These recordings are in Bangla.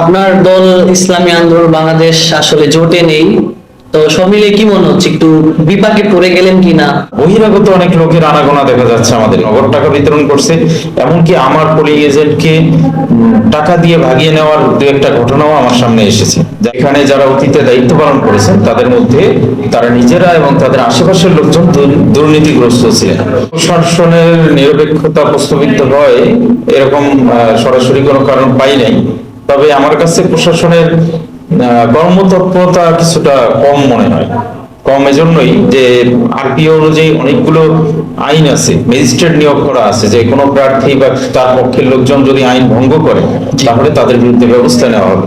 আপনার দল ইসলামী আন্দোলন বাংলাদেশ আসলে জোটে নেই। তো সব মিলিয়ে কি মনে হচ্ছে? একটু বিপাকে পড়ে গেলেন কিনা? বহিরাগত অনেক লোকের আনাগোনা দেখা যাচ্ছে আমাদের নগদ টাকা বিতরণ করছে। এমনকি আমার পোলিং এজেন্টকে টাকা দিয়ে ভাগিয়ে নেওয়ার দু একটা ঘটনাও আমার সামনে এসেছে। এখানে যারা অতীতে দায়িত্ব পালন করেছেন, তাদের মধ্যে তারা নিজেরা এবং তাদের আশেপাশের লোকজন দুর্নীতিগ্রস্ত ছিলেন। প্রশাসনের নিরপেক্ষতা প্রস্তাবিত হয়, এরকম সরাসরি কোনো কারণ পাই নাই। তবে আমার কাছে প্রশাসনের কর্মতৎপরতা কিছুটা কম মনে হয়। কম এজন্যই যে আরপিও অনুযায়ী অনেকগুলো আইন আছে ম্যাজিস্ট্রেট নিয়োগ করা আছে যে কোনো প্রার্থী বা তার পক্ষের লোকজন যদি আইন ভঙ্গ করে তাহলে তাদের বিরুদ্ধে ব্যবস্থা নেওয়া হবে।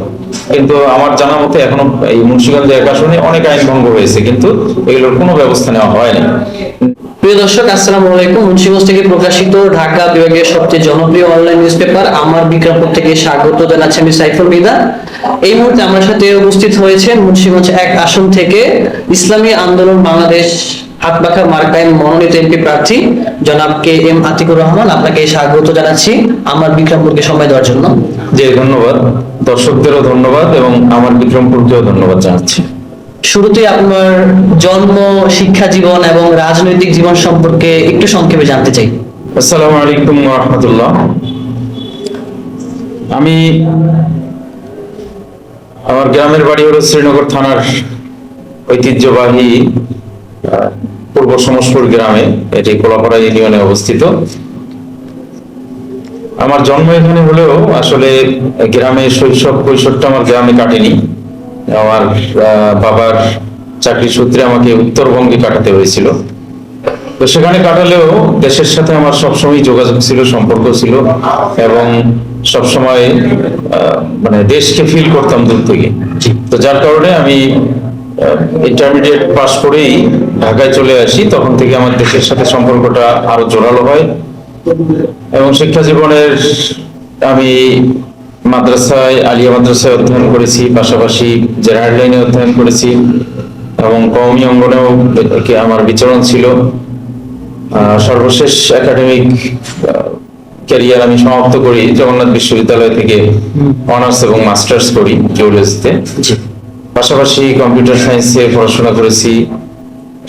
কিন্তু আমার জানা মতে এখনও এই মুন্সিগঞ্জ এক আসনে অনেক আইন ভঙ্গ হয়েছে কিন্তু এগুলোর কোনো ব্যবস্থা নেওয়া হয়নি। প্রিয় দর্শক, আসসালামু আলাইকুম। মুন্সিগঞ্জ থেকে প্রকাশিত ঢাকা বিভাগের সবচেয়ে জনপ্রিয় অনলাইন আমার বিক্রমপুর থেকে স্বাগত জানাচ্ছি আমি সাইফুল মিদা এই মুহূর্তে আমার সাথে উপস্থিত মুন্সিগঞ্জ এক আসন থেকে ইসলামী আন্দোলন বাংলাদেশ হাতবাখা মার্কায় মনোনীত এমপি প্রার্থী জনাব কে এম আতিকুর রহমান, আপনাকে স্বাগত জানাচ্ছি আমার বিক্রমপুরকে সময় দেওয়ার জন্য। যে ধন্যবাদ। দর্শকদেরও ধন্যবাদ এবং আমার বিক্রমপুরকেও ধন্যবাদ জানাচ্ছি। শুরুতে আপনার জন্ম, শিক্ষা জীবন এবং রাজনৈতিক জীবন সম্পর্কে একটু সংক্ষেপে জানতে চাই। আসসালামু আলাইকুম রহমতুল্লাহ আমি আমার গ্রামের বাড়ি হলো শ্রীনগর থানার ঐতিহ্যবাহী পূর্ব সমসপুর গ্রামে, এটি কোলাপাড়া ইউনিয়নে অবস্থিত। আমার জন্ম এখানে হলেও আসলে গ্রামে শৈশব কৈশোরটা আমার গ্রামে কাটেনি। আমার বাবার চাকরি সূত্রে আমাকে উত্তরবঙ্গে কাটাতে হয়েছিল। তো সেখানে কাটালেও দেশের সাথে আমার সবসময় যোগাযোগ ছিল সম্পর্ক ছিল এবং সবসময় মানে দেশকে ফিল করতাম দূর থেকে। তো যার কারণে আমি ইন্টারমিডিয়েট পাস করেই ঢাকায় চলে আসি। তখন থেকে আমার দেশের সাথে সম্পর্কটা আরও জোরালো হয়। এবং শিক্ষা জীবনের আমি মাদ্রাসায় আলিয়া মাদ্রাসায় অধ্যয়ন করেছি পাশাপাশি জেনারেল লাইনে অধ্যয়ন করেছি এবং কওমি অঙ্গনেও আমার বিচরণ ছিল। সর্বশেষ একাডেমিক ক্যারিয়ার আমি সমাপ্ত করি জগন্নাথ বিশ্ববিদ্যালয় থেকে অনার্স এবং মাস্টার্স করি জিওলজিতে পাশাপাশি কম্পিউটার সায়েন্সে পড়াশোনা করেছি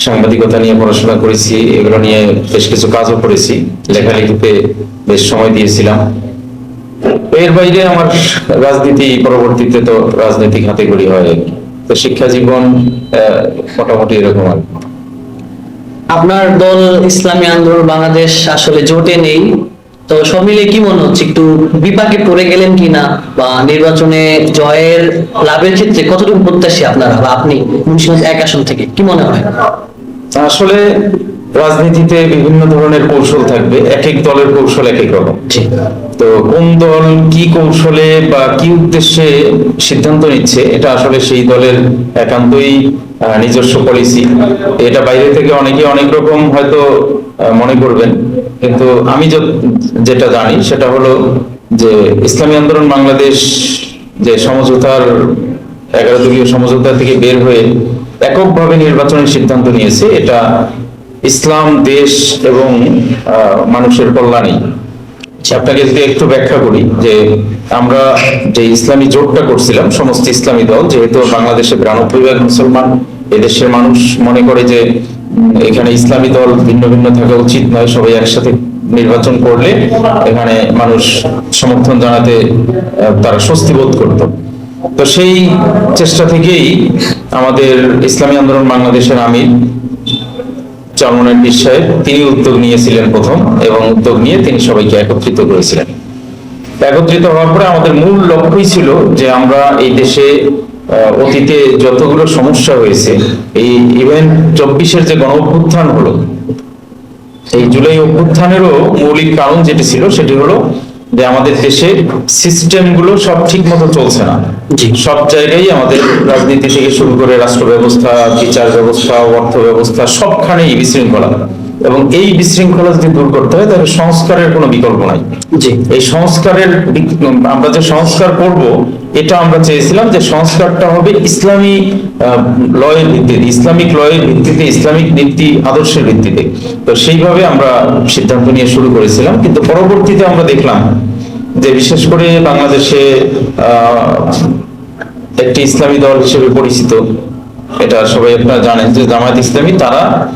সাংবাদিকতা নিয়ে পড়াশোনা করেছি এগুলো নিয়ে বেশ কিছু কাজও করেছি। লেখালেখিতে বেশ সময় দিয়েছিলাম। এর বাইরে আমার রাজনীতি পরবর্তীতে তো রাজনৈতিক হাতে গড়ি হয়। তো শিক্ষা জীবন মোটামুটি এরকম আর আপনার দল ইসলামী আন্দোলন বাংলাদেশ আসলে জোটে নেই। তো সব মিলিয়ে কি মনে হচ্ছে? একটু বিপাকে পড়ে গেলেন কিনা? বা নির্বাচনে জয়ের লাভের ক্ষেত্রে কতটুকু প্রত্যাশী আপনারা? বা আপনি মুন্সিগঞ্জ এক আসন থেকে কি মনে হয়? আসলে রাজনীতিতে বিভিন্ন ধরনের কৌশল থাকবে এক এক দলের কৌশল এক এক রকম। তো কোন দল কি কৌশলে বা কি উদ্দেশ্যে সিদ্ধান্ত নিচ্ছে এটা আসলে সেই দলের একান্তই নিজস্ব পলিসি এটা বাইরে থেকে অনেকে অনেক রকম হয়তো মনে করবেন। কিন্তু আমি যেটা জানি সেটা হলো যে ইসলামী আন্দোলন বাংলাদেশ যে সমঝোতার এগারো দলীয় সমঝোতা থেকে বের হয়ে এককভাবে নির্বাচনের সিদ্ধান্ত নিয়েছে এটা ইসলাম, দেশ এবং মানুষের কল্যাণে আপনাকে যদি একটু ব্যাখ্যা করি যে আমরা যে ইসলামী জোটটা করছিলাম, সমস্ত ইসলামী দল, যেহেতু বাংলাদেশে বিরানব্বই ভাগ মুসলমান, এদেশের মানুষ মনে করে যে এখানে ইসলামী দল ভিন্ন ভিন্ন থাকা উচিত নয়, সবাই একসাথে নির্বাচন করলে এখানে মানুষ সমর্থন জানাতে তারা স্বস্তি বোধ করত। তো সেই চেষ্টা থেকেই আমাদের ইসলামী আন্দোলন বাংলাদেশের আমির চরমনের বিষয়ে তিনি উদ্যোগ নিয়েছিলেন প্রথম এবং উদ্যোগ নিয়ে তিনি সবাইকে একত্রিত করেছিলেন। একত্রিত হওয়ার পরে আমাদের মূল লক্ষ্যই ছিল যে আমরা এই দেশে অতীতে যতগুলো সমস্যা হয়েছে, এই ইভেন চব্বিশের যে গণ অভ্যুত্থান হলো, এই জুলাই অভ্যুত্থানেরও মৌলিক কারণ যেটি ছিল, সেটি হলো যে আমাদের দেশে সিস্টেমগুলো সব ঠিক মতো চলছে না। সব জায়গায় আমাদের রাজনীতি থেকে শুরু করে রাষ্ট্র ব্যবস্থা বিচার ব্যবস্থা অর্থ ব্যবস্থা সবখানেই বিশৃঙ্খলা। এবং এই বিশৃঙ্খলা যদি দূর করতে হয় তাহলে সংস্কারের কোনো বিকল্প নাই। এই সংস্কারের আমরা যে সংস্কার করব এটা আমরা চেয়েছিলাম যে সংস্কারটা হবে ইসলামী লয়ের ভিত্তিতে ইসলামিক লয়ের ভিত্তিতে ইসলামিক নীতি আদর্শের ভিত্তিতে। তো সেইভাবে আমরা সিদ্ধান্ত নিয়ে শুরু করেছিলাম। কিন্তু পরবর্তীতে আমরা দেখলাম যে বিশেষ করে বাংলাদেশে আহ, একটি ইসলামী দল হিসেবে পরিচিত এটা সবাই আপনারা জানেন যে জামায়াত ইসলামী তারা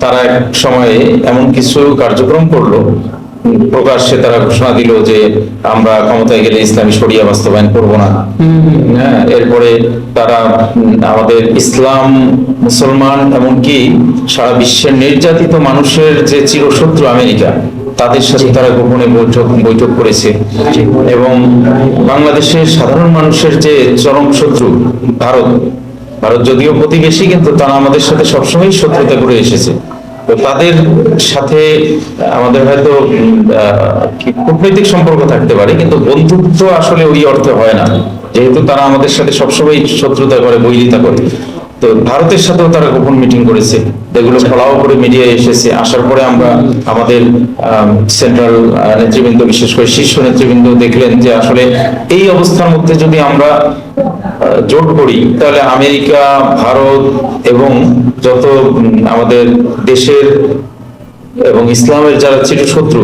তারা এক সময়ে এমন কিছু কার্যক্রম করল প্রকাশ্যে তারা ঘোষণা দিল যে আমরা ক্ষমতায় গেলে ইসলামী শরিয়া বাস্তবায়ন করব না। হ্যাঁ, এরপরে তারা আমাদের ইসলাম মুসলমান এমনকি সারা বিশ্বের নির্যাতিত মানুষের যে চিরশত্রু আমেরিকা তাদের সাথে তারা গোপনে বৈঠক বৈঠক করেছে। এবং বাংলাদেশের সাধারণ মানুষের যে চরম শত্রু ভারত ভারত যদিও প্রতিবেশী কিন্তু তারা আমাদের সাথে সবসময় শত্রুতা করে এসেছে। তো তাদের সাথে আমাদের হয়তো কূটনৈতিক সম্পর্ক থাকতে পারে, কিন্তু বন্ধুত্ব আসলে ওই অর্থে হয় না। যেহেতু তারা আমাদের সাথে সবসময় শত্রুতা করে, বৈরিতা করে। তো ভারতের সাথেও তারা গোপন মিটিং করেছে। এগুলো ফলাও করে মিডিয়ায় এসেছে। আসার পরে আমরা আমাদের সেন্ট্রাল নেতৃবৃন্দ, বিশেষ করে শীর্ষ নেতৃবৃন্দ দেখলেন যে আসলে এই অবস্থার মধ্যে যদি আমরা জোট করি, তাহলে আমেরিকা, ভারত এবং যত আমাদের দেশের এবং ইসলামের যারা চিরশত্রু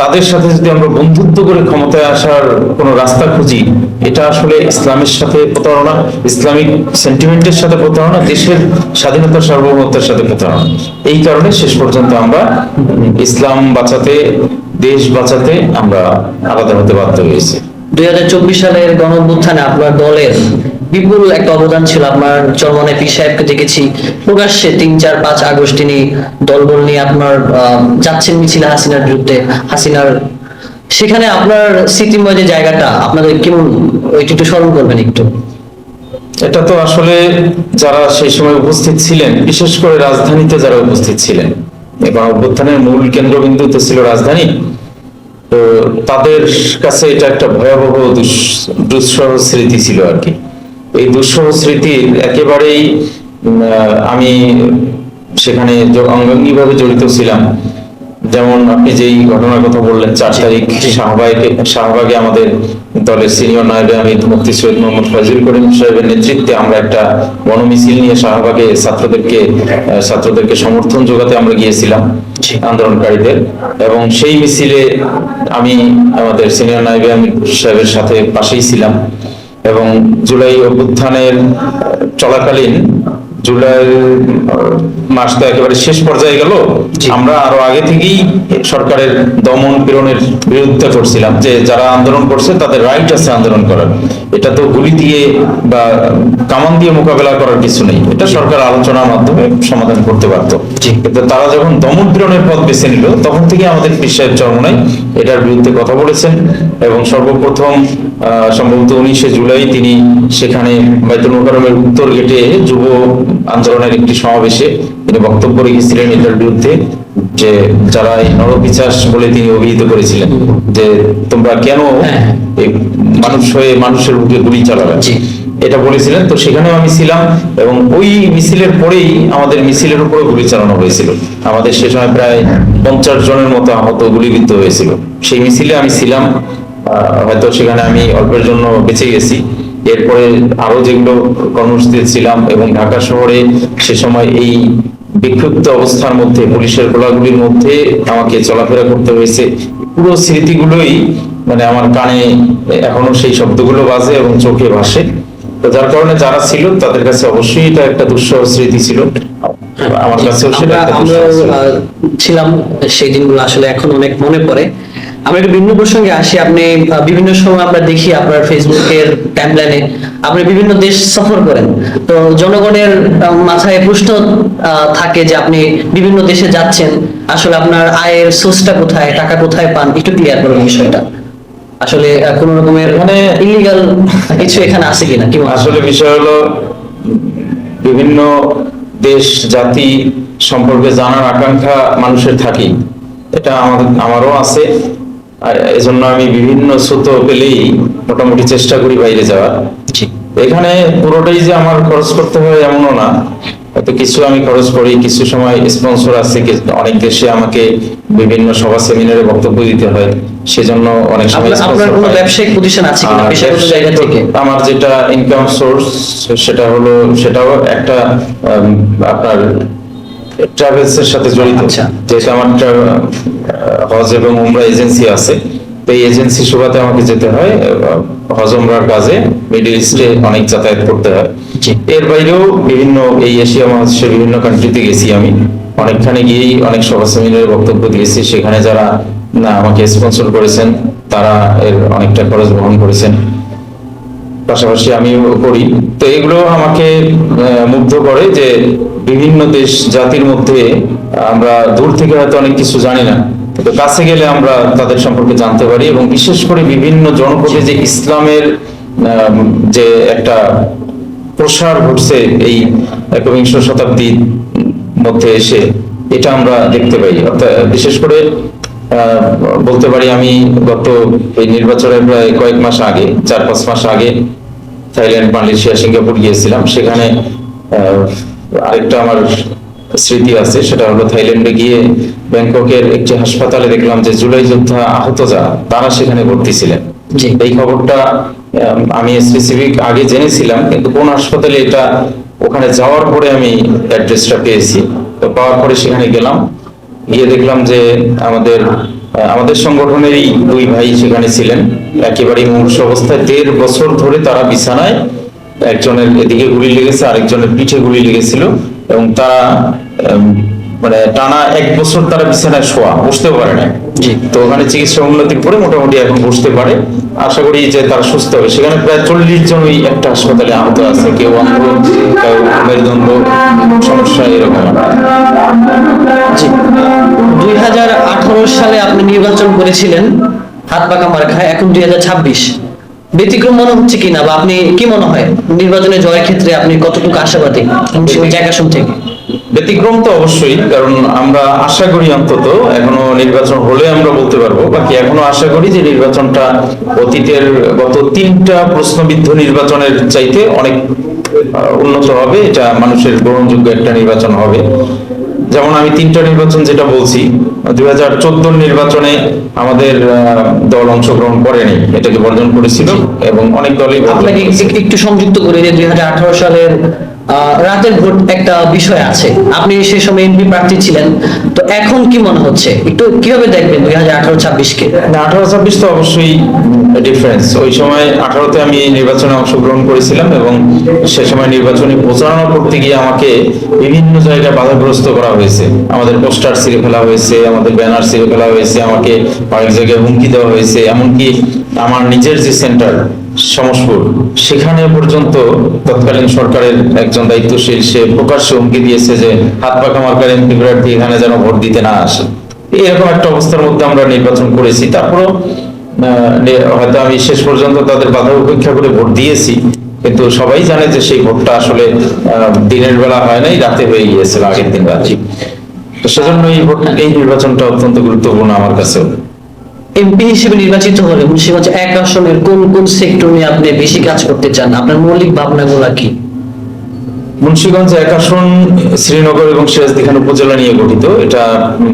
তাদের সাথে যদি আমরা বন্ধুত্ব করে ক্ষমতায় আসার কোনো রাস্তা খুঁজি, এটা আসলে ইসলামের সাথে প্রতারণা, ইসলামিক সেন্টিমেন্টের সাথে প্রতারণা, দেশের স্বাধীনতা, সার্বভৌমত্বের সাথে প্রতারণা। এই কারণে শেষ পর্যন্ত আমরা ইসলাম বাঁচাতে, দেশ বাঁচাতে আমরা আলাদা হতে বাধ্য হয়েছি। দুই হাজার চব্বিশ সালের গণ আপনার দলের বিপুল একটা অবদান ছিল আপনার চরমনে পি সাহেবকে দেখেছি। প্রকাশ্যে তিন, চার, পাঁচ আগস্ট তিনি দলবল নিয়ে আপনার যাচ্ছেন মিছিল হাসিনার বিরুদ্ধে। হাসিনার সেখানে আপনার স্মৃতিময় যে জায়গাটা, আপনাদের কেমন ওইটা একটু স্মরণ করবেন একটু? এটা তো আসলে যারা সেই সময় উপস্থিত ছিলেন, বিশেষ করে রাজধানীতে যারা উপস্থিত ছিলেন এবং অভ্যুত্থানের মূল কেন্দ্রবিন্দু তো ছিল রাজধানী, তো তাদের কাছে এটা একটা ভয়াবহ দুস- দুঃসহ স্মৃতি ছিল আর কি। এই দুঃসহ স্মৃতির একেবারেই আমি সেখানে অঙ্গাঙ্গিভাবে জড়িত ছিলাম। যেমন আপনি যেই ঘটনার কথা বললেন চার তারিখ শাহবাগে শাহবাগে আমাদের দলের সিনিয়র নায়বে আমি মুফতি সৈয়দ মোহাম্মদ ফজল করিম সাহেবের নেতৃত্বে আমরা একটা গণমিছিল নিয়ে শাহবাগে ছাত্রদেরকে ছাত্রদেরকে সমর্থন যোগাতে আমরা গিয়েছিলাম আন্দোলনকারীদের। এবং সেই মিছিলে আমি আমাদের সিনিয়র নায়বে আমি সাহেবের সাথে পাশেই ছিলাম। এবং জুলাই অভ্যুত্থানের চলাকালীন জুলাই মাস তো একেবারে শেষ পর্যায়ে গেল আমরা আরও আগে থেকেই সরকারের দমন পীড়নের বিরুদ্ধে করছিলাম যে যারা আন্দোলন করছে তাদের রাইট আছে আন্দোলন করার। এটা তো গুলি দিয়ে বা কামান দিয়ে মোকাবেলা করার কিছু নেই। এটা সরকার আলোচনার মাধ্যমে সমাধান করতে পারত। কিন্তু তারা যখন দমন পীড়নের পথ বেছে নিল তখন থেকে আমাদের পীর সাহেব চরমনাই এটার বিরুদ্ধে কথা বলেছেন এবং সর্বপ্রথম সম্ভবত উনিশে জুলাই তিনি সেখানে বাইতুল মোকারমের উত্তর গেটে যুব আন্দোলনের একটি সমাবেশে তিনি বক্তব্য রেখেছিলেন এটার বিরুদ্ধে যে যারা এই নরপিচাস বলে তিনি অভিহিত করেছিলেন যে তোমরা কেন হ্যাঁ। মানুষ হয়ে মানুষের বুকে গুলি চালাবে। এটা বলেছিলেন, তো সেখানেও আমি ছিলাম এবং ওই মিছিলের পরেই আমাদের মিছিলের উপরে গুলি চালানো হয়েছিল। আমাদের সে সময় প্রায় পঞ্চাশ জনের মতো আহত গুলিবিদ্ধ হয়েছিল। সেই মিছিলে আমি ছিলাম হয়তো সেখানে আমি অল্পের জন্য বেঁচে গেছি। এরপরে আরও যেগুলো কর্মসূচিতে ছিলাম এবং ঢাকা শহরে সে সময় এই বিক্ষিপ্ত অবস্থার মধ্যে, পুলিশের গোলাগুলির মধ্যে আমাকে চলাফেরা করতে হয়েছে। পুরো স্মৃতিগুলোই মানে আমার কানে এখনও সেই শব্দগুলো বাজে এবং চোখে ভাসে। তো যার কারণে যারা ছিল তাদের কাছে অবশ্যই এটা একটা দুঃসহ স্মৃতি ছিল। আমার কাছেও সেটা। আহ, ছিলাম সেই দিনগুলো আসলে এখন অনেক মনে পড়ে। আমরা একটু ভিন্ন প্রসঙ্গে আসি। আপনি বিভিন্ন সময় আমরা দেখি আপনার ফেসবুকের টাইমলাইনে আপনি বিভিন্ন দেশ সফর করেন। তো জনগণের মাথায় প্রশ্ন থাকে যে আপনি বিভিন্ন দেশে যাচ্ছেন। আসলে আপনার আয়ের সোর্সটা কোথায়? টাকা কোথায় পান? একটু ক্লিয়ার করুন বিষয়টা। আসলে কোন রকমের মানে ইলিগাল কিছু এখানে আছে কিনা? কি আসলে বিষয় হলো বিভিন্ন দেশ জাতি সম্পর্কে জানার আকাঙ্ক্ষা মানুষের থাকেই এটা আমাদের আমারও আছে। আর এজন্য আমি বিভিন্ন স্রোত পেলেই মোটামুটি চেষ্টা করি বাইরে যাওয়ার। এখানে পুরোটাই যে আমার খরচ করতে হয় এমনও না। হয়তো কিছু আমি খরচ করি কিছু সময় স্পন্সর আছে অনেক দেশে আমাকে বিভিন্ন সভা সেমিনারে বক্তব্য দিতে হয়। সেজন্য অনেক সময় আপনার- আপনার কোনো ব্যবসায়িক প্রতিষ্ঠান আছে কিনা পেশাগত জায়গা থেকে? আমার যেটা ইনকাম সোর্স সেটা হলো সেটাও একটা আপনার ট্রাভেলস এর সাথে জড়িত। আচ্ছা। যেহেতু আমার হজ এবং উমরা এজেন্সি আছে তো এই এজেন্সি সুবাদে আমাকে যেতে হয় হজমরার কাজে। মিডল ইস্টে অনেক যাতায়াত করতে হয়। এর বাইরেও বিভিন্ন এই এশিয়া মহাদেশের বিভিন্ন কান্ট্রিতে গেছি আমি। অনেকখানে গিয়েই অনেক সভা সেমিনারে বক্তব্য দিয়েছি। সেখানে যারা না, আমাকে স্পন্সর করেছেন, তারা এর অনেকটা খরচ বহন করেছেন। পাশাপাশি আমিও করি। তো এগুলো আমাকে মুগ্ধ করে যে বিভিন্ন দেশ, জাতির মধ্যে আমরা দূর থেকে হয়তো অনেক কিছু জানি না। কিন্তু কাছে গেলে আমরা তাদের সম্পর্কে জানতে পারি এবং বিশেষ করে বিভিন্ন জনপদে যে ইসলামের যে একটা প্রসার ঘটছে এই একবিংশ শতাব্দীর মধ্যে এসে, এটা আমরা দেখতে পাই। অর্থাৎ বিশেষ করে বলতে পারি আমি গত এই নির্বাচনের প্রায় কয়েক মাস আগে চার পাঁচ মাস আগে থাইল্যান্ড মালয়েশিয়া সিঙ্গাপুর গিয়েছিলাম। সেখানে আরেকটা আমার স্মৃতি আছে সেটা হলো থাইল্যান্ডে গিয়ে ব্যাংককের একটি হাসপাতালে দেখলাম যে জুলাই যোদ্ধা আহত যারা তারা সেখানে ভর্তি ছিলেন। এই খবরটা আম, আমি স্পেসিফিক আগে জেনেছিলাম কিন্তু কোন হাসপাতালে এটা ওখানে যাওয়ার পরে আমি অ্যাড্রেসটা পেয়েছি। তো পাওয়ার পরে সেখানে গেলাম। গিয়ে দেখলাম যে আমাদের আমাদের সংগঠনেরই দুই ভাই সেখানে ছিলেন। একেবারেই মুমূর্ষ অবস্থায় দেড় বছর ধরে তারা বিছানায় একজনের এদিকে গুলি লেগেছে আরেকজনের পিঠে গুলি লেগেছিল এবং তারা মানে টানা এক বছর তারা বিছানায় শোয়া বসতেও পারে না। তো ওখানে চিকিৎসা উন্নতি করে মোটামুটি এখন বসতে পারে। আশা করি যে তারা সুস্থ হবে। সেখানে প্রায় চল্লিশ জন ওই একটা হাসপাতালে আহত আছে। কেউ অন্ধ, কেউ মেরুদণ্ড, সমস্যা এরকম। দুই হাজার আঠারো সালে আপনি নির্বাচন করেছিলেন, হাত পাকা মার খায় এখন দুই হাজার ছাব্বিশ। ব্যতিক্রম মনে হচ্ছে কিনা বা আপনি কি মনে হয়? নির্বাচনে জয়ের ক্ষেত্রে আপনি কতটুকু আশাবাদী আসন থেকে ব্যতিক্রম তো অবশ্যই কারণ আমরা আশা করি অন্তত এখনও নির্বাচন হলে আমরা বলতে পারব। বাকি এখনও আশা করি যে নির্বাচনটা অতীতের গত তিনটা প্রশ্নবিদ্ধ নির্বাচনের চাইতে অনেক উন্নত হবে। এটা মানুষের গ্রহণযোগ্য একটা নির্বাচন হবে। যেমন আমি তিনটা নির্বাচন যেটা বলছি দুই হাজার নির্বাচনে আমাদের আহ, দল অংশগ্রহণ করেনি এটাকে বর্জন করেছিল এবং অনেক দলই আপনাকে একটু সংযুক্ত করে দুই হাজার আঠারো সালের রাতের ভোট একটা বিষয় আছে। আপনি সেই সময় এমপি প্রার্থী ছিলেন, তো এখন কি মনে হচ্ছে? একটু কীভাবে দেখবেন দুই হাজার আঠারো, ছাব্বিশকে? না, আঠারো, ছাব্বিশ তো অবশ্যই ডিফারেন্স ওই সময় আঠারোতে আমি নির্বাচনে অংশগ্রহণ করেছিলাম এবং সে সময় নির্বাচনী প্রচারণা করতে গিয়ে আমাকে বিভিন্ন জায়গায় বাধাগ্রস্ত করা হয়েছে। আমাদের পোস্টার ছিঁড়ে ফেলা হয়েছে, আমাদের ব্যানার ছিঁড়ে ফেলা হয়েছে, আমাকে কয়েক জায়গায় হুমকি দেওয়া হয়েছে। এমনকি আমার নিজের যে সেন্টার সমসপুর। সেখানে পর্যন্ত তৎকালীন সরকারের একজন দায়িত্বশীল, সে প্রকাশ্যে হুমকি দিয়েছে যে হাত পাকা মার্কার এমপি প্রার্থী এখানে যেন ভোট দিতে না আসে। এরকম একটা অবস্থার মধ্যে আমরা নির্বাচন করেছি। তারপরও হয়তো আমি শেষ পর্যন্ত তাদের বাধা উপেক্ষা করে ভোট দিয়েছি, কিন্তু সবাই জানে যে সেই ভোটটা আসলে দিনের বেলা হয় নাই, রাতে হয়ে গিয়েছিল আগের দিন রাত্রি। তো সেজন্য এই ভোট, এই নির্বাচনটা অত্যন্ত গুরুত্বপূর্ণ আমার কাছেও। এমপি হিসেবে নির্বাচিত হলে মুন্সিগঞ্জ এক আসনের কোন কোন সেক্টর নিয়ে আপনি বেশি কাজ করতে চান? আপনার মৌলিক ভাবনাগুলা কি? মুন্সিগঞ্জ এক আসন, শ্রীনগর এবং সিরাজদিখান উপজেলা নিয়ে গঠিত। এটা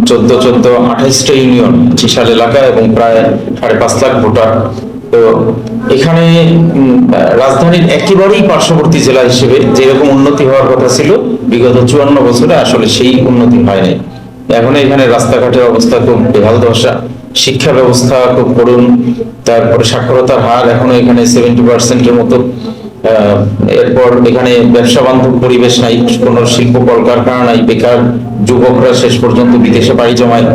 চোদ্দ চোদ্দ, আঠাইশটা ইউনিয়ন বিশাল এলাকা এবং প্রায় সাড়ে পাঁচ লাখ ভোটার। তো এখানে রাজধানীর একেবারেই পার্শ্ববর্তী জেলা হিসেবে যেরকম উন্নতি হওয়ার কথা ছিল, বিগত চুয়ান্ন বছরে আসলে সেই উন্নতি হয়নি। এখন এখানে রাস্তাঘাটের অবস্থা খুব বেহাল দশা। শিক্ষা ব্যবস্থা খুব করুন, তারপরে সাক্ষরতার হার এখনও এখানে সেভেন্টি পার্সেন্টের মতো এরপর এখানে ব্যবসা বান্ধব পরিবেশ নাই, কোনো শিল্প কলকারখানা নাই, বেকার যুবকরা শেষ পর্যন্ত বিদেশে পাড়ি জমায়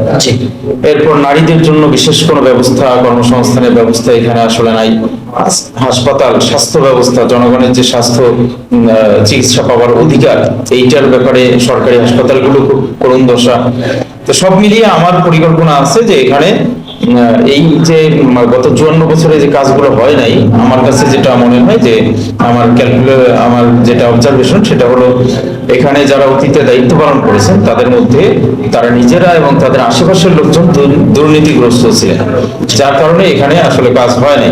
এরপর নারীদের জন্য বিশেষ কোনো ব্যবস্থা, কর্মসংস্থানের ব্যবস্থা এখানে আসলে নাই। হাসপাতাল, স্বাস্থ্য ব্যবস্থা, জনগণের যে স্বাস্থ্য চিকিৎসা পাওয়ার অধিকার, এইটার ব্যাপারে সরকারি হাসপাতালগুলো খুব করুণ দশা। তো সব মিলিয়ে আমার পরিকল্পনা আছে যে এখানে এই যে গত চুয়ান্ন বছরে যে কাজগুলো হয় নাই, আমার কাছে যেটা মনে হয় যে আমার আমার যেটা অবজারভেশন সেটা হলো এখানে যারা অতীতে দায়িত্ব পালন করেছেন, তাদের মধ্যে তারা নিজেরা এবং তাদের আশেপাশের লোকজন দুর্নীতিগ্রস্ত ছিলেন, যার কারণে এখানে আসলে কাজ হয় নাই।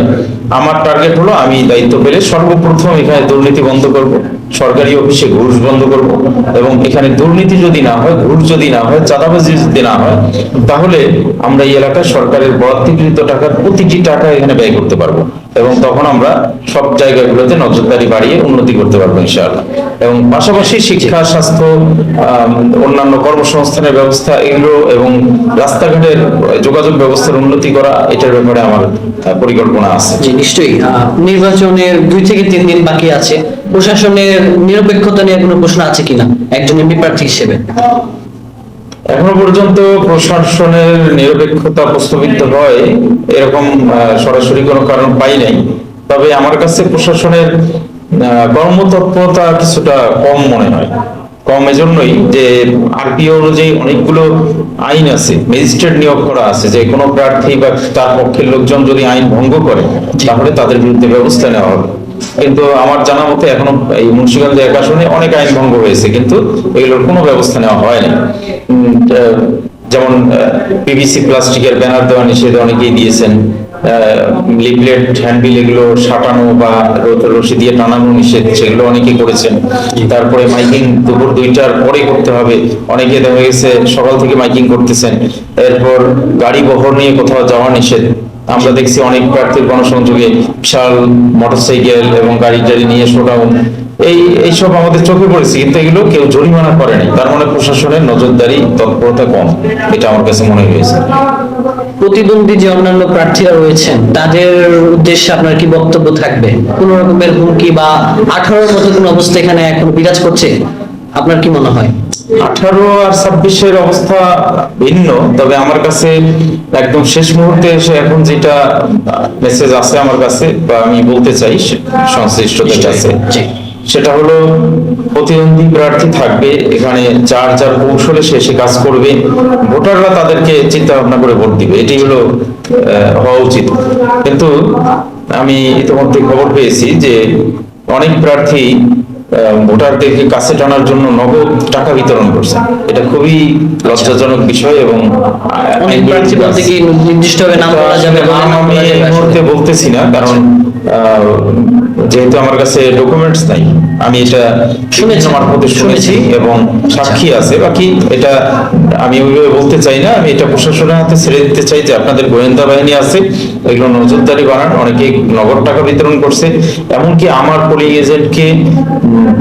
আমার টার্গেট হলো আমি দায়িত্ব পেলে সর্বপ্রথম এখানে দুর্নীতি বন্ধ করব। সরকারি অফিসে ঘুষ বন্ধ করব এবং এখানে দুর্নীতি যদি না হয়, ঘুষ যদি না হয়, চাঁদাবাজি যদি না হয়, তাহলে আমরা এই এলাকায় সরকারের বরাদ্দকৃত টাকার প্রতিটি টাকা এখানে ব্যয় করতে পারব। এবং তখন আমরা সব জায়গাগুলোতে নজরদারি বাড়িয়ে উন্নতি করতে পারব ইনশাআল্লাহ। এবং পাশাপাশি শিক্ষা, স্বাস্থ্য অন্যান্য কর্মসংস্থানের ব্যবস্থা এগুলো এবং রাস্তাঘাটের যোগাযোগ ব্যবস্থার উন্নতি করা, এটার ব্যাপারে আমার পরিকল্পনা আছে। নিশ্চয়ই। নির্বাচনের দুই থেকে তিন দিন বাকি আছে। প্রশাসনের নিরপেক্ষতা নিয়ে কোনো প্রশ্ন আছে কিনা? একজন এমপি প্রার্থী হিসেবে। এখনও পর্যন্ত প্রশাসনের নিরপেক্ষতা প্রস্তাবিত হয় এরকম সরাসরি কোনো কারণ পাই নাই। তবে আমার কাছে প্রশাসনের কর্মতৎপরতা কিছুটা কম মনে হয়। কম এজন্যই যে আরপিও অনুযায়ী অনেকগুলো আইন আছে ম্যাজিস্ট্রেট নিয়োগ করা আছে যে কোনো প্রার্থী বা তার পক্ষের লোকজন যদি আইন ভঙ্গ করে তাহলে তাদের বিরুদ্ধে ব্যবস্থা নেওয়া হবে। কিন্তু আমার জানা মতে এখনও এই মুন্সিগঞ্জ এক আসনে অনেক আইন ভঙ্গ হয়েছে, কিন্তু এগুলোর কোনো ব্যবস্থা নেওয়া হয়নি। যেমন পিভিসি প্লাস্টিকের ব্যানার দেওয়া নিষেধ অনেকেই দিয়েছেন। লিফলেট, হ্যান্ডবিল এগুলো সাটানো বা রশি দিয়ে টানানো নিষেধ সেগুলো অনেকেই করেছেন। তারপরে মাইকিং দুপুর দুইটার পরে করতে হবে। অনেকে দেখা গেছে সকাল থেকে মাইকিং করতেছেন। এরপর গাড়ি বহর নিয়ে কোথাও যাওয়া নিষেধ। আমরা দেখছি অনেক প্রার্থীর গণসংযোগে বিশাল মোটরসাইকেল এবং গাড়ি টাড়ি নিয়ে শোডাউন। এই এইসব আমাদের চোখে পড়েছে, কিন্তু এগুলো কেউ জরিমানা করেনি। তার মানে প্রশাসনের নজরদারি তৎপরতা কম, এটা আমার কাছে মনে হয়েছে। প্রতিদ্বন্দ্বী যে অন্যান্য প্রার্থীরা রয়েছেন, তাদের উদ্দেশ্যে আপনার কি বক্তব্য থাকবে? কোন রকমের হুমকি বা আঠারোর মতো কোন অবস্থা এখানে এখন বিরাজ করছে? আপনার কি মনে হয়? আঠারো আর ছাব্বিশের অবস্থা ভিন্ন তবে আমার কাছে একদম শেষ মুহূর্তে এসে এখন যেটা মেসেজ আছে আমার কাছে বা আমি বলতে চাই সংশ্লিষ্টদের কাছে সেটা হলো প্রতিদ্বন্দ্বী প্রার্থী থাকবে এখানে যার যার কৌশলে সে সে কাজ করবে ভোটাররা তাদেরকে চিন্তা ভাবনা করে ভোট দিবে এটি হলো হওয়া উচিত। কিন্তু আমি ইতিমধ্যে খবর পেয়েছি যে অনেক প্রার্থী ভোটারদেরকে কাছে টানার জন্য নগদ টাকা বিতরণ করছে। এটা খুবই লজ্জাজনক বিষয় এবং নির্দিষ্টভাবে নাম বলা যাবে আমি এই মুহূর্তে বলতেছি না কারণ আহ, যেহেতু আমার কাছে ডকুমেন্টস নাই আমি এটা শুনেছি। বিভিন্ন মারফতে শুনেছি এবং সাক্ষী আছে। বাকি এটা আমি ওইভাবে বলতে চাই না আমি এটা প্রশাসনের হাতে ছেড়ে দিতে চাই যে আপনাদের গোয়েন্দা বাহিনী আছে এগুলো নজরদারি বানান অনেকে নগদ টাকা বিতরণ করছে। এমনকি আমার পোলিং এজেন্টকে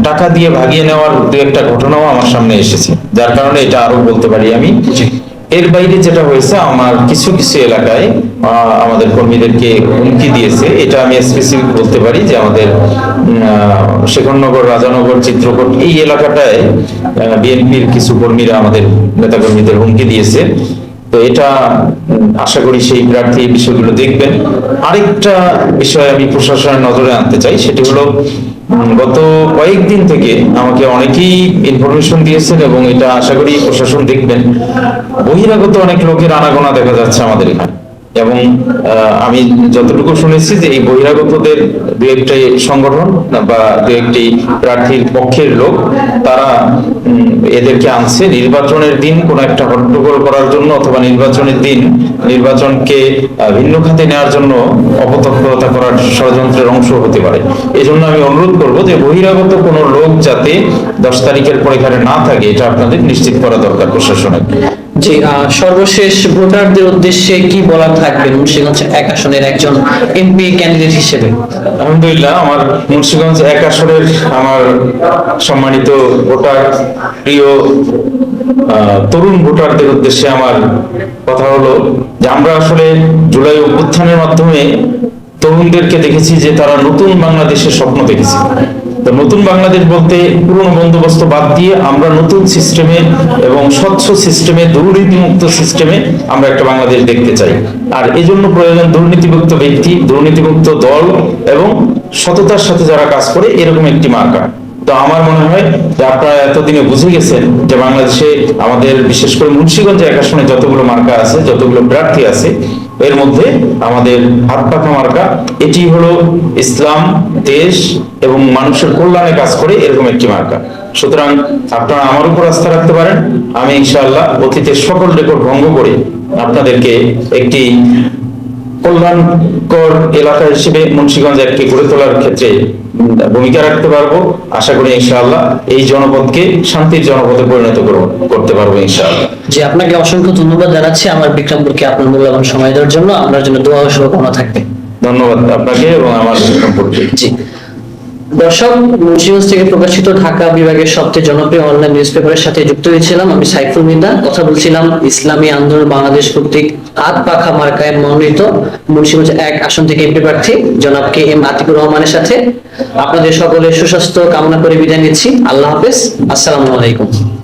টাকা দিয়ে ভাগিয়ে নেওয়ার দু একটা ঘটনাও আমার সামনে এসেছে। যার কারণে এটা আরও বলতে পারি আমি। এর বাইরে যেটা হয়েছে, আমার কিছু কিছু এলাকায় আমাদের কর্মীদেরকে হুমকি দিয়েছে। এটা আমি স্পেসিফিক বলতে পারি যে আমাদের শেখরনগর, রাজানগর, চিত্রকূট এই এলাকাটায় বিএনপির কিছু কর্মীরা আমাদের নেতা কর্মীদের হুমকি দিয়েছে। তো এটা আশা করি সেই প্রার্থী বিষয়গুলো দেখবেন। আরেকটা বিষয় আমি প্রশাসনের নজরে আনতে চাই, সেটি হলো গত কয়েকদিন থেকে আমাকে অনেকেই ইনফরমেশন দিয়েছেন এবং এটা আশা করি প্রশাসন দেখবেন। বহিরাগত অনেক লোকের আনাগোনা দেখা যাচ্ছে আমাদের এবং আমি যতটুকু শুনেছি যে এই বহিরাগতদের দু একটি সংগঠন বা দু একটি প্রার্থীর পক্ষের লোক, তারা এদেরকে আনছে। নির্বাচনের দিন কোন একটা হট্টগোল করার জন্য অথবা নির্বাচনের দিন নির্বাচনকে ভিন্ন খাতে নেওয়ার জন্য অপতৎপরতা ষড়যন্ত্রের অংশ হতে পারে। এই জন্য আমি অনুরোধ করব যে বহিরাগত কোনো লোক যাতে দশ তারিখের পর এখানে না থাকে এটা আপনাদের নিশ্চিত করা দরকার প্রশাসনের। জি সর্বশেষ ভোটারদের উদ্দেশ্যে কি বলার থাকবে? মুন্সিগঞ্জ এক আসনের একজন এমপি ক্যান্ডিডেট হিসেবে। আলহামদুলিল্লাহ আমার মুন্সিগঞ্জ এক আসনের আমার সম্মানিত ভোটার প্রিয় তরুণ ভোটারদের উদ্দেশ্যে আমার কথা হলো যে আমরা আসলে জুলাই অভ্যুত্থানের মাধ্যমে তরুণদেরকে দেখেছি যে তারা নতুন বাংলাদেশের স্বপ্ন দেখেছে। তো নতুন বাংলাদেশ বলতে পুরনো বন্দোবস্ত বাদ দিয়ে আমরা নতুন সিস্টেমে এবং স্বচ্ছ সিস্টেমে, দুর্নীতিমুক্ত সিস্টেমে আমরা একটা বাংলাদেশ দেখতে চাই। আর এই জন্য প্রয়োজন দুর্নীতিমুক্ত ব্যক্তি, দুর্নীতিমুক্ত দল এবং সততার সাথে যারা কাজ করে এরকম একটি মার্কা। তো আমার মনে হয় যে আপনারা এতদিনে বুঝে গেছেন যে বাংলাদেশে আমাদের বিশেষ করে মুন্সিগঞ্জ এক আসনে যতগুলো মার্কা আছে, যতগুলো প্রার্থী আছে এর মধ্যে আমাদের হাত পাখা মার্কা এটি হলো ইসলাম, দেশ এবং মানুষের কল্যাণে কাজ করে এরকম একটি মার্কা। সুতরাং আপনারা আমার উপর আস্থা রাখতে পারেন। আমি ইনশাআল্লাহ অতীতের সকল রেকর্ড ভঙ্গ করে আপনাদেরকে একটি কল্যাণকর এলাকা হিসেবে মুন্সিগঞ্জ একটি গড়ে তোলার ক্ষেত্রে ভূমিকা রাখতে পারব। আশা করি ইনশাআল্লাহ এই জনপদকে শান্তির জনপদে পরিণত করতে পারব ইনশাআল্লাহ। জি আপনাকে অসংখ্য ধন্যবাদ জানাচ্ছি। আমার বিক্রমপুরকে আপনার মূল্যবান সময় দেওয়ার জন্য। আপনার জন্য দোয়া ও শুভকামনা থাকবে। ধন্যবাদ আপনাকে এবং আমার বিক্রমপুরকে। জি। দর্শক মুন্সিগঞ্জ থেকে প্রকাশিত ঢাকা বিভাগের সবচেয়ে জনপ্রিয় অনলাইন নিউজ পেপারের সাথে যুক্ত হয়েছিলাম আমি সাইফুল মিদা। কথা বলছিলাম, ইসলামী আন্দোলন বাংলাদেশ কর্তৃক হাত পাখা মার্কায় মনোনীত মুন্সিগঞ্জ এক আসন থেকে এমপি প্রার্থী জনাব কে এম আতিকুর রহমানের সাথে। আপনাদের সকলের সুস্বাস্থ্য কামনা করে বিদায় নিচ্ছি। আল্লাহ হাফেজ। আসসালামু আলাইকুম।